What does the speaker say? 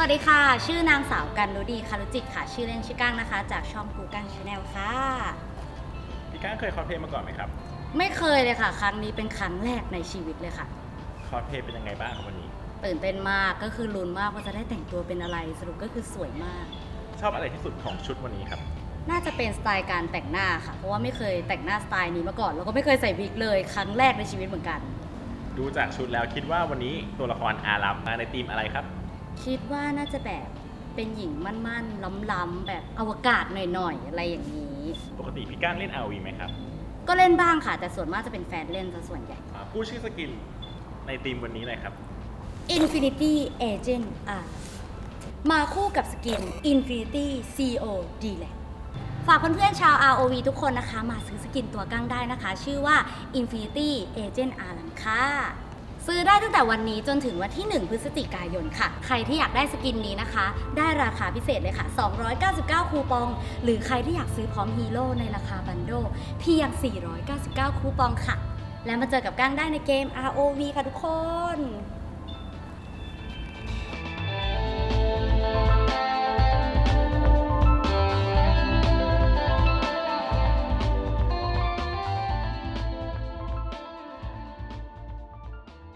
วัสดีค่ะ ชื่อนางสาวกันรุดีคารุจิตค่ะ ชื่อเล่นชื่อก้างนะคะ จากช่องกูก้างชาแนลค่ะ พี่ก้างเคยคอสเพลย์มาก่อนไหมครับ ไม่เคยเลยค่ะ ครั้งนี้เป็นครั้งแรกในชีวิตเลยค่ะ คอสเพลย์เป็นยังไงบ้างครับวันนี้ ตื่นเต้นมาก ก็คือลุ้นมากว่าจะได้แต่งตัวเป็นอะไร สรุปก็คือสวยมาก ชอบอะไรที่สุดของชุดวันนี้ครับ น่าจะเป็นสไตล์การแต่งหน้าค่ะ เพราะว่าไม่เคยแต่งหน้าสไตล์นี้มาก่อน แล้วก็ไม่เคยใส่วิกเลย ครั้งแรกในชีวิตเหมือนกัน ดูจากชุดแล้วคิดว่าวันนี้ตัวละครอารัมมาในธีมอะไรครับ คิดว่าน่าจะแบบเป็นหญิงมั่นๆ ล้ำๆ แบบอวกาศหน่อยๆ อะไรอย่างนี้ ปกติพี่ก้างเล่น RV ไหมครับก็เล่นบ้างค่ะ แต่ส่วนมากจะเป็นแฟนเล่นซะส่วนใหญ่ อ่าพูดชื่อสกินในธีมวันนี้หน่อยครับ Infinity Agent R มาคู่กับสกิน Infinity CO D l a ฝากเพื่อนๆชาว ROV ทุกคนนะคะ มาซื้อสกินตัวกั้งได้นะคะ ชื่อว่า Infinity Agent R ค่ะ ซื้อได้ตั้งแต่วันนี้จนถึงวันที่ 1 พฤศจิกายนค่ะ ใครที่อยากได้สกินนี้นะคะ ได้ราคาพิเศษเลยค่ะ 299 คูปอง หรือใครที่อยากซื้อพร้อมฮีโร่ในราคาบันโดเพียง 499 คูปองค่ะ แล้วมาเจอกับก้างได้ในเกม ROV ค่ะทุกคน